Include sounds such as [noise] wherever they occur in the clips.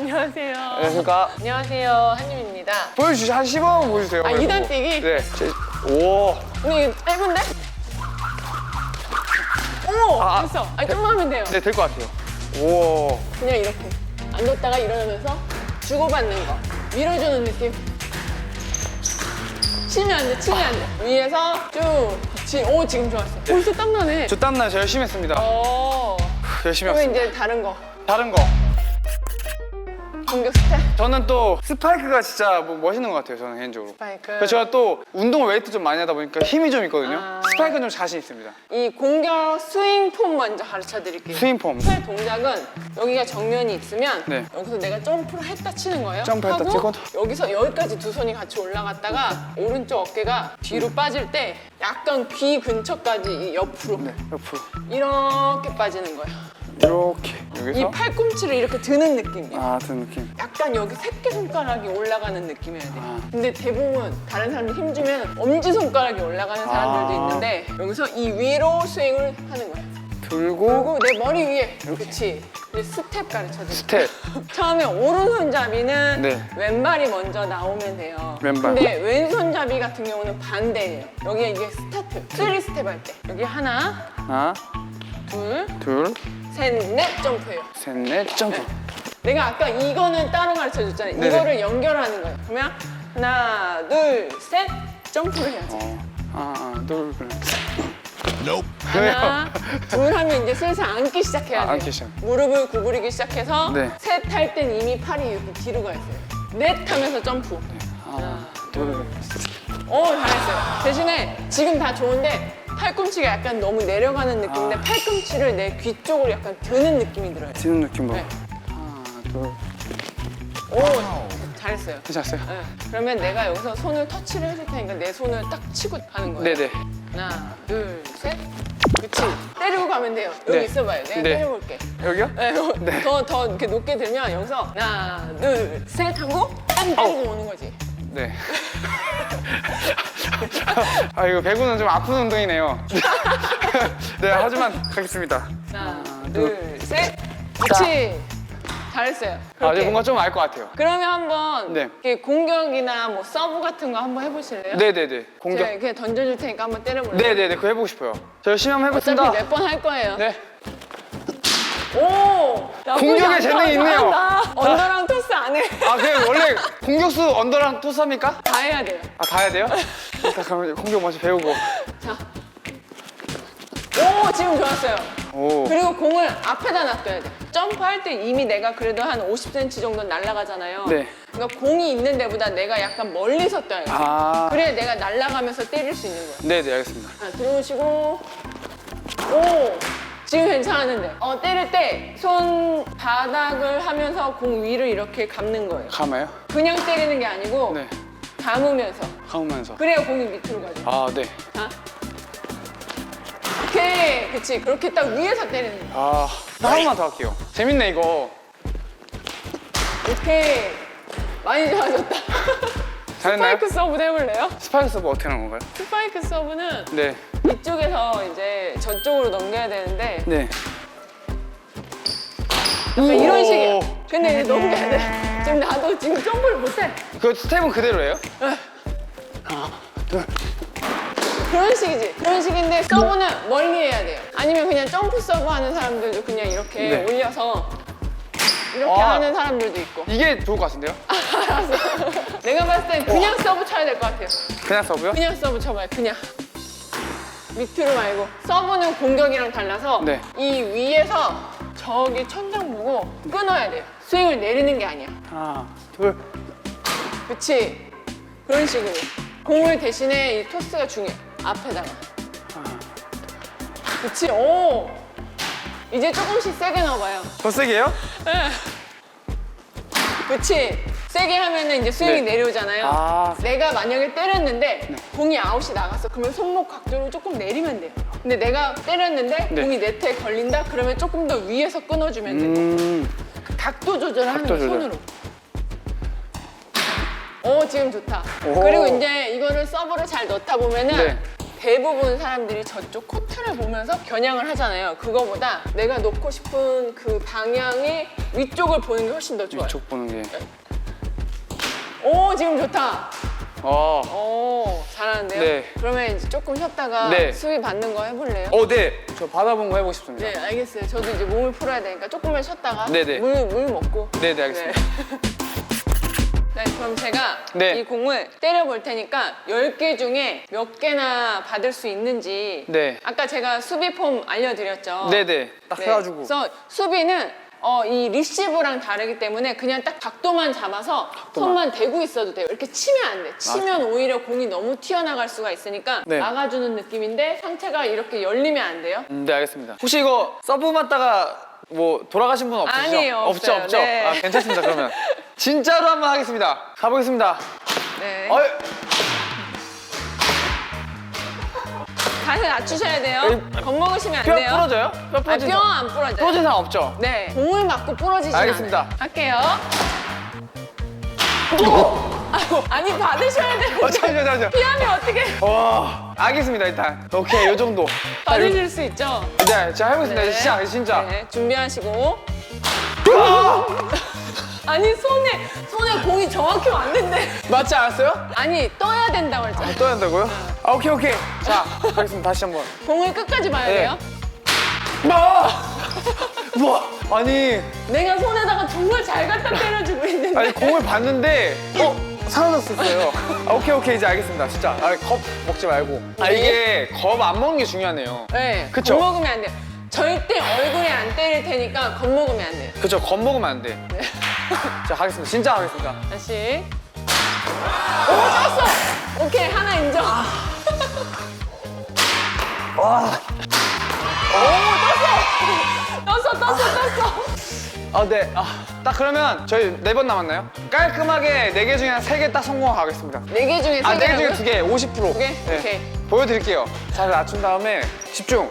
안녕하세요. 안녕하십니까. 안녕하세요. 한유입니다. 보여주시 한 10번 보여주세요. 아, 그래도. 이단 뛰기? 네. 제- 오. 근데 이거 짧은데? 오! 아, 아. 됐어. 아니, 좀만 하면 돼요. 네, 될 것 같아요. 오. 그냥 이렇게. 앉았다가 일어나면서 주고받는 거. 밀어주는 느낌. 치면 안 돼, 치면 안 돼. 위에서 쭉. 지, 오, 지금 좋았어. 벌써 땀나네. 저 땀나요. 저 열심히 했습니다. 어. 열심히 그러면 했습니다. 이제 다른 거. 다른 거. 공격 스텝. 저는 또 스파이크가 진짜 뭐 멋있는 것 같아요. 저는 개인적으로. 스파이크. 그래서 제가 또 운동을 웨이트 좀 많이 하다 보니까 힘이 좀 있거든요. 아. 스파이크는 좀 자신 있습니다. 이 공격 스윙 폼 먼저 가르쳐 드릴게요. 스윙 폼. 첫 동작은 여기가 정면이 있으면 네. 여기서 내가 점프를 했다 치는 거예요. 점프했다 하고 치고. 여기서 여기까지 두 손이 같이 올라갔다가 오른쪽 어깨가 뒤로 빠질 때 약간 귀 근처까지 이 옆으로 네, 옆으로. 이렇게 빠지는 거예요. 이렇게. 이 여기서. 팔꿈치를 이렇게 드는 느낌이에요. 아, 든 느낌. 약간 여기 새끼 손가락이 올라가는 느낌이어야 돼. 아. 근데 대부분 다른 사람들 힘 주면 엄지 손가락이 올라가는 사람들도 아. 있는데 여기서 이 위로 스윙을 하는 거예요. 들고 그리고 내 머리 위에 그렇지 이제 스텝 가르쳐 드릴게요 스텝. 처음에 오른손잡이는 네. 왼발이 먼저 나오면 돼요 왼발. 근데 왼손잡이 같은 경우는 반대예요 여기 이게 스타트 쓰리 스텝 할 때 여기 하나 하나, 둘, 둘 셋넷 점프해요 셋, 넷, 점프. 내가 아까 이거는 따로 가르쳐 줬잖아 요 네네. 이거를 연결하는 거예요 그러면 하나 둘 셋 점프를 해야지 어. 하나, 둘, 그래. 하나, 둘 하면 이제 슬슬 앉기 시작해야 아, 돼요. 앉기 시작. 무릎을 구부리기 시작해서 네. 셋 할 땐 이미 팔이 이렇게 뒤로 가 있어요. 넷 하면서 점프. 하나, 둘. 오, 잘했어요. 대신에 지금 다 좋은데 팔꿈치가 약간 너무 내려가는 느낌인데 아. 팔꿈치를 내 귀 쪽으로 약간 드는 느낌이 들어요. 드는 느낌으로. 네. 하나, 둘. 오, 잘했어요. 괜찮았어요? 네. 그러면 내가 여기서 손을 터치를 해줄 테니까 내 손을 딱 치고 하는 거예요. 네네. 하나, 둘, 셋. 그치. 때리고 가면 돼요. 여기 네. 있어봐요. 내가 네. 때려볼게. 여기요? 네, 네. 더, 더 이렇게 높게 들면 여기서 하나, 둘, 셋 하고 땅 때리고 오는 거지. 네. [laughs] [laughs] 아, 이거 배구는 좀 아픈 운동이네요. [laughs] 네, 하지만 가겠습니다. 하나, 둘, 셋. 그렇지. 잘했어요. 아, 그렇게. 이제 뭔가 좀 알 것 같아요. 그러면 한번 네. 이렇게 공격이나 뭐 서브 같은 거 한번 해보실래요? 네네네. 공격. 제가 그냥 던져줄 테니까 한번 때려볼래요? 네네네. 그거 해보고 싶어요. 저 열심히 한번 해보겠습니다. 몇번 할 거예요. 네. 오! 공격에. 재능이 있네요. 잘한다. 언더랑 토스 안 해. 아, 그 원래 공격수 언더랑 토스합니까? 다 해야 돼요. 아, 다 해야 돼요? 일단 그러면 공격 먼저 배우고. 자. 오, 지금 좋았어요. 오. 그리고 공을 앞에다 놔둬야 돼. 점프할 때 이미 내가 그래도 한 50cm 정도 날아가잖아요. 네. 그러니까 공이 있는 데보다 내가 약간 멀리서 떠야 돼. 아. 그래야 내가 날아가면서 때릴 수 있는 거야. 네 네, 알겠습니다. 자, 들어오시고. 오! 지금 괜찮았는데. 어, 때릴 때 손 바닥을 하면서 공 위를 이렇게 감는 거예요. 감아요? 그냥 때리는 게 아니고 네. 감으면서. 감으면서. 그래야 공이 밑으로 가죠. 아, 네. 자. 오케이. 그치. 그렇게 딱 위에서 때리는 거야. 아, 한 번만 더 할게요. 재밌네, 이거. 오케이. 많이 좋아졌다. [laughs] 잘했나요? 스파이크 서브도 해볼래요? 스파이크 서브 어떻게 하는 건가요? 스파이크 서브는 네. 이쪽에서 이제 저쪽으로 넘겨야 되는데 네. 약간 이런 오. 식이야. 근데 이제 넘겨야 돼. 지금 나도 지금 점프를 못해. 그 스텝은 그대로예요? 그런 식이지. 그런 식인데 서브는 멀리 해야 돼요. 아니면 그냥 점프 서브 하는 사람들도 그냥 이렇게 네. 올려서 이렇게 아. 하는 사람들도 있고. 이게 좋을 것 같은데요? [laughs] 내가 봤을 땐 그냥 서브 쳐야 될 것 같아요. 그냥 서브요? 그냥 서브 쳐봐요. 그냥. 밑으로 말고. 서브는 공격이랑 달라서 네. 이 위에서 저기 천장 보고 끊어야 돼요. 스윙을 내리는 게 아니야. 하나, 둘. 그치? 그런 식으로. 공을 대신에 이 토스가 중요해. 앞에다가. 그치? 오! 이제 조금씩 세게 넣어봐요. 더 세게요? 그치? 세게 하면은 이제 스윙이 네. 내려오잖아요. 아. 내가 만약에 때렸는데 공이 아웃이 나갔어. 그러면 손목 각도를 조금 내리면 돼요. 근데 내가 때렸는데 네. 공이 네트에 걸린다? 그러면 조금 더 위에서 끊어주면 돼요. 음. 각도 조절하는 각도 거 조절. 손으로. 오 지금 좋다. 오. 그리고 이제 이거를 서브를 잘 넣다 보면은 네. 대부분 사람들이 저쪽 코트를 보면서 겨냥을 하잖아요. 그거보다 내가 놓고 싶은 그 방향의 위쪽을 보는 게 훨씬 더 좋아요. 이쪽 보는 게. 오, 지금 좋다. 어. 오, 잘하는데요? 네. 그러면 이제 조금 쉬었다가 네. 수비 받는 거 해볼래요? 어, 네. 저 받아본 거 해보고 싶습니다. 네, 알겠어요. 저도 이제 몸을 풀어야 되니까 조금만 쉬었다가 네네. 물, 물 먹고. 네, 네, 알겠습니다. 네, [laughs] 그럼 제가 네. 이 공을 때려볼 테니까 10개 중에 몇 개나 받을 수 있는지 네. 아까 제가 수비 폼 알려드렸죠? 네, 네. 딱 네. 해가지고. 그래서 수비는 어, 이 리시브랑 다르기 때문에 그냥 딱 각도만 잡아서 손만 대고 있어도 돼요. 이렇게 치면 안 돼. 치면 오히려 공이 너무 튀어나갈 수가 있으니까 네. 막아주는 느낌인데 상체가 이렇게 열리면 안 돼요. 음, 네, 알겠습니다. 혹시 이거 서브 맞다가 뭐 돌아가신 분 없으시죠? 아니에요, 없죠, 없어요. 없죠. 네. 아, 괜찮습니다. 그러면 [laughs] 진짜로 한번 하겠습니다. 가보겠습니다. 네. 어이, 자세 낮추셔야 돼요. 에이, 겁먹으시면 안 뼈 돼요. 부러져요? 뼈 아, 부러진 뼈상안 부러져요. 부러진 상 없죠? 네. 공을 맞고 부러지지 알겠습니다. 않아요. 할게요. 아이고, 아니 받으셔야 돼요. 어, 잠시만요, 잠시만요. 피하면 어떻게 와, 알겠습니다, 일단. 오케이, 요 정도. 자, 요- 받으실 수 있죠? 네, 제가 해보겠습니다. 네. 진짜, 진짜. 네, 준비하시고. 아 니 손에 손에 공이 정확히 왔는데 맞지 않았어요? 아니 떠야 된다고 했잖아요. 또 한다고요? 아, 오케이, 오케이. 자, 가겠습니다. 다시 한 번. 공을 끝까지 봐야 네. 돼요. 와! 와! [laughs] 아니, 내가 손에다가 정말 잘 갖다 때려주고 있는데. 아니 공을 봤는데 어 사라졌었어요. 아, 오케이 오케이 이제 알겠습니다. 진짜 아, 겁 먹지 말고. 아 이게 겁 안 먹는 게 중요하네요. 네, 그쵸? 겁 먹으면 안 돼 요. 절대 얼굴에 안 때릴 테니까 겁 먹으면 안 돼 요. 그쵸 겁 먹으면 안 돼. 네. [laughs] 자 하겠습니다. 진짜 하겠습니다. 다시. 오, 떴어! 오케이, 하나 인정. [laughs] 오, 떴어! 떴어, 떴어, 떴어. 아 네. 아 딱 그러면 저희 네 번 남았나요? 깔끔하게 네 개 중에 한 세 개 딱 성공하겠습니다. 네 개 중에 세아네개 중에? 두 개, 50%. 두 개? 네. 오케이. 보여드릴게요. 잘 낮춘 다음에 집중.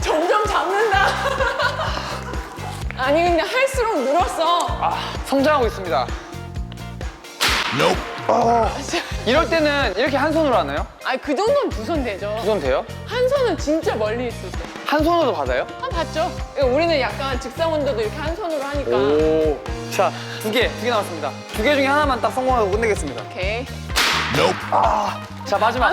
점점 잡는다. 아니, 근데 할수록 늘었어. 아 성장하고 있습니다. 어, 이럴 때는 이렇게 한 손으로 하나요? 아니, 그 정도는 두손 되죠. 두손 돼요? 한 손은 진짜 멀리 있을 때. 한 손으로 받아요? 아, 봤죠? 이거 우리는 약간 직상 운동도 이렇게 한 손으로 하니까. 오. 자, 두 개, 두개 나왔습니다. 두 개 중에 하나만 딱 성공하고 끝내겠습니다. 오케이. 자, 마지막.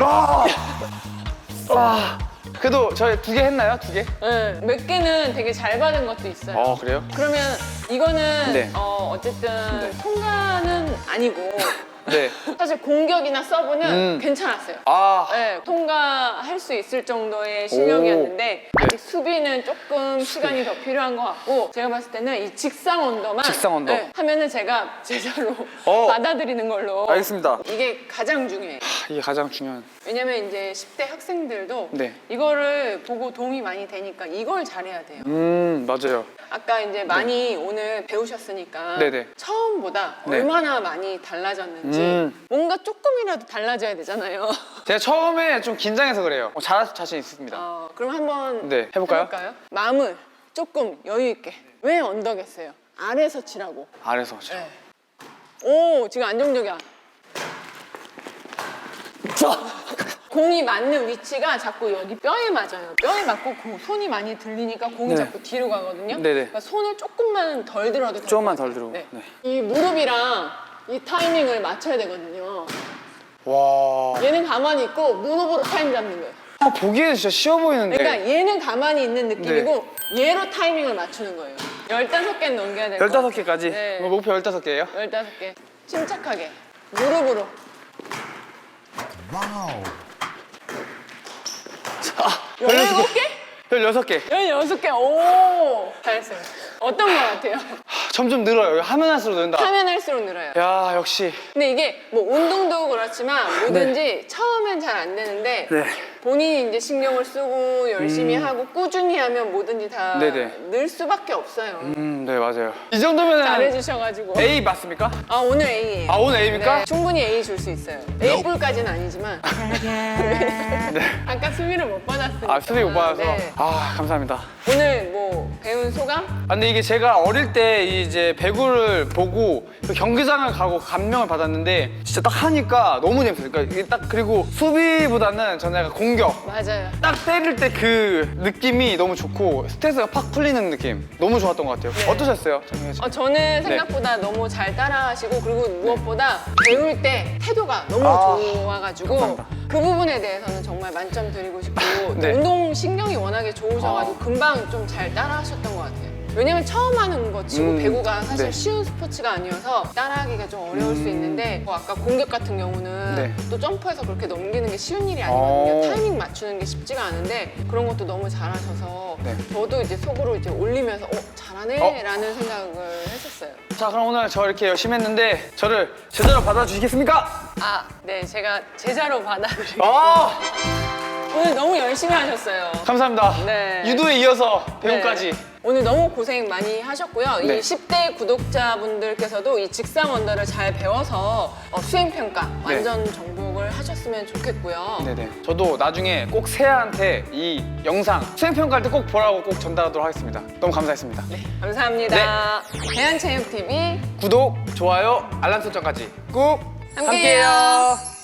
아! [laughs] 아. 그래도 저희 두 개 했나요? 두 개? 응, 몇 개는 되게 잘 받은 것도 있어요. 어, 그래요? 그러면 이거는 네. 어, 어쨌든 네. 통과는 아니고 [laughs] 네. 사실 공격이나 서브는 음. 괜찮았어요. 아, 네, 통과할 수 있을 정도의 실력이었는데 네. 아직 수비는 조금 시간이 더 필요한 것 같고 제가 봤을 때는 이 직상 언더만 직상 언더. 네, 하면은 제가 [laughs] 제자로 어. 받아들이는 걸로 알겠습니다. 이게 가장 중요해요. 이게 가장 중요한. 왜냐면 이제 10대 학생들도 네. 이거를 보고 도움이 많이 되니까 이걸 잘해야 돼요. 음, 맞아요. 아까 이제 많이 오늘 배우셨으니까 네네. 처음보다 네. 얼마나 많이 달라졌는지 음. 뭔가 조금이라도 달라져야 되잖아요. [laughs] 제가 처음에 좀 긴장해서 그래요. 어, 잘할 자신 있습니다. 어, 그럼 한번 네, 해볼까요? 마음을 조금 여유 있게. 왜 언덕했어요? 아래서 치라고. 아래서. 저. 네. 오 지금 안정적이야. 공이 맞는 위치가 자꾸 여기 뼈에 맞아요. 뼈에 맞고 공- 손이 많이 들리니까 공이 네. 자꾸 뒤로 가거든요. 네네. 그러니까 손을 조금만 덜 들어도 될것 조금만 같아요. 덜 들어오고. 네. 네. 이 무릎이랑 이 타이밍을 맞춰야 되거든요. 와. 얘는 가만히 있고 무릎으로 타임 잡는 거예요. 아, 보기에는 진짜 쉬워 보이는데. 그러니까 얘는 가만히 있는 느낌이고 얘로 타이밍을 맞추는 거예요. 15개는 넘겨야 같아요. 15개까지? 네. 목표 15개예요? 15개. 침착하게. 무릎으로. 아, 17개? 16개. 16개. 오! 잘했어요. 어떤 거 같아요? 점점 늘어요. 하면 할수록 는다. 하면 할수록 늘어요. 야, 역시. 근데 이게 뭐 운동도 그렇지만 뭐든지 처음엔 잘 안 되는데 네. 본인이 이제 신경을 쓰고 열심히 하고 꾸준히 하면 뭐든지 다 음. 네네. 늘 수밖에 없어요. 음, 네 맞아요. 이 정도면 잘해주셔가지고. A 맞습니까? 아 오늘 A예요. 아 오늘 A입니까? 네, 충분히 A 줄 수 있어요. A 뿔까지는 아니지만 [laughs] 아까 수비를 못 받았으니까. 네. 아 수비 못 받아서 네. 아 감사합니다. 오늘 뭐 배운 소감? 아, 근데 이게 제가 어릴 때 이제 배구를 보고 그 경기장을 가고 감명을 받았는데 진짜 딱 하니까 너무 재밌어요. 그러니까 이게 딱 그리고 수비보다는 저는 약간 공 격. 맞아요. 딱 때릴 때 그 느낌이 너무 좋고 스트레스가 팍 풀리는 느낌 너무 좋았던 것 같아요. 네. 어떠셨어요? 씨? 어, 저는 생각보다 너무 잘 따라하시고 그리고 무엇보다 배울 때 태도가 너무 아, 좋아가지고 감사합니다. 그 부분에 대해서는 정말 만점 드리고 싶고 네. 운동 신경이 워낙에 좋으셔가지고 아. 금방 좀 잘 따라하셨던 것 같아요. 왜냐면 처음 하는 거 치고 음, 배구가 사실 네. 쉬운 스포츠가 아니어서 따라하기가 좀 어려울 수 음. 있는데 뭐 아까 공격 같은 경우는 네. 또 점프해서 그렇게 넘기는 게 쉬운 일이 아니거든요. 어. 타이밍 맞추는 게 쉽지가 않은데 그런 것도 너무 잘하셔서 네. 저도 이제 속으로 이제 올리면서 어 잘하네 어. 라는 생각을 했었어요. 자 그럼 오늘 저 이렇게 열심히 했는데 저를 제대로 받아주시겠습니까? 아, 네, 제가 제자로 받아들이고 아 오늘 너무 열심히 하셨어요. 감사합니다. 네. 유도에 이어서 배움까지. 네. 오늘 너무 고생 많이 하셨고요. 네. 이 10대 구독자분들께서도 이 직상 원더를 잘 배워서 어, 수행 평가 완전 정복을 하셨으면 좋겠고요. 네네. 저도 나중에 꼭 세아한테 이 영상 수행 평가할 때 꼭 보라고 꼭 전달하도록 하겠습니다. 너무 감사했습니다. 네, 감사합니다. 대한체육TV 구독, 좋아요, 알람 설정까지 꾹 함께해요. 함께해요.